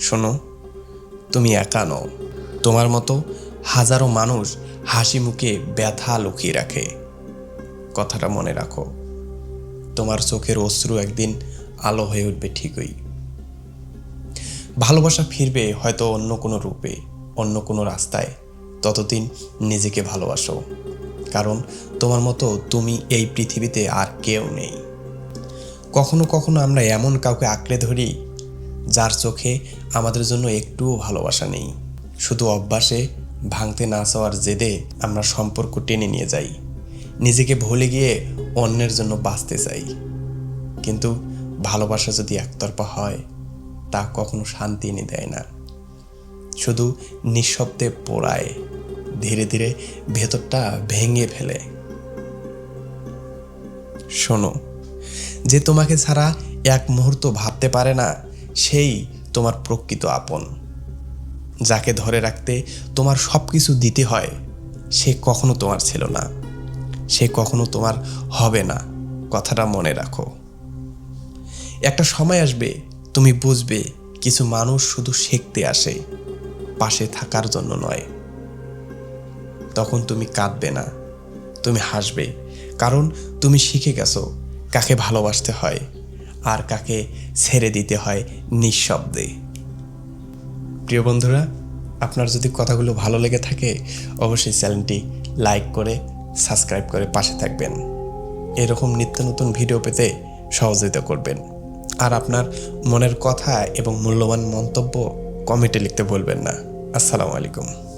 শোনো, তুমি একা নও। তোমার মতো হাজারো মানুষ হাসি মুখে ব্যথা লুকিয়ে রাখে। কথাটা মনে রাখো, তোমার চোখের অশ্রু একদিন আলো হয়ে উঠবে ঠিকই। ভালোবাসা ফিরবে হয়তো অন্য কোনো রূপে, অন্য কোনো রাস্তায়। ততদিন নিজেকে ভালোবাসো, কারণ তোমার মতো তুমি এই পৃথিবীতে আর কেউ নেই। কখনো কখনো আমরা এমন কাউকে আঁকড়ে ধরি যার চোখে আমাদের জন্য একটুও ভালোবাসা নেই। শুধু অভ্যাসে ভাঙতে না চাওয়ার জেদে আমরা সম্পর্ক টেনে নিয়ে যাই। নিজেকে ভুলে গিয়ে অন্যের জন্য বাঁচতে চাই। কিন্তু ভালোবাসা যদি একতরফা হয়, তা কখনো শান্তি এনে দেয় না। শুধু নিঃশব্দে পোড়ায়, ধীরে ধীরে ভেতরটা ভেঙে ফেলে। শোনো, যে তোমাকে ছাড়া এক মুহূর্ত ভাবতে পারে না সেই তোমার প্রকৃত আপন। যাকে ধরে রাখতে তোমার সব কিছু দিতে হয়, সে কখনো তোমার ছিল না। সে কখনো তোমার হবে না, কথাটা মনে রাখো। একটা সময় আসবে, তুমি বুঝবে কিছু মানুষ শুধু শিখতে আসে, পাশে থাকার জন্য নয়। তখন তুমি কাঁদবে না, তুমি হাসবে, কারণ তুমি শিখে গেছো কাকে ভালোবাসতে হয়। আর কাকে ছেড়ে দিতে হয় নিঃশব্দে। প্রিয় বন্ধুরা, আপনার যদি কথাগুলো ভালো লেগে থাকে, অবশ্যই চ্যানেলটি লাইক করে, সাবস্ক্রাইব করে পাশে থাকবেন। এরকম নিত্য নতুন ভিডিও পেতে সহযোগিতা করবেন। আর আপনার মনের কথা এবং মূল্যবান মন্তব্য কমেন্টে লিখতে বলবেন না। আসসালামু আলাইকুম।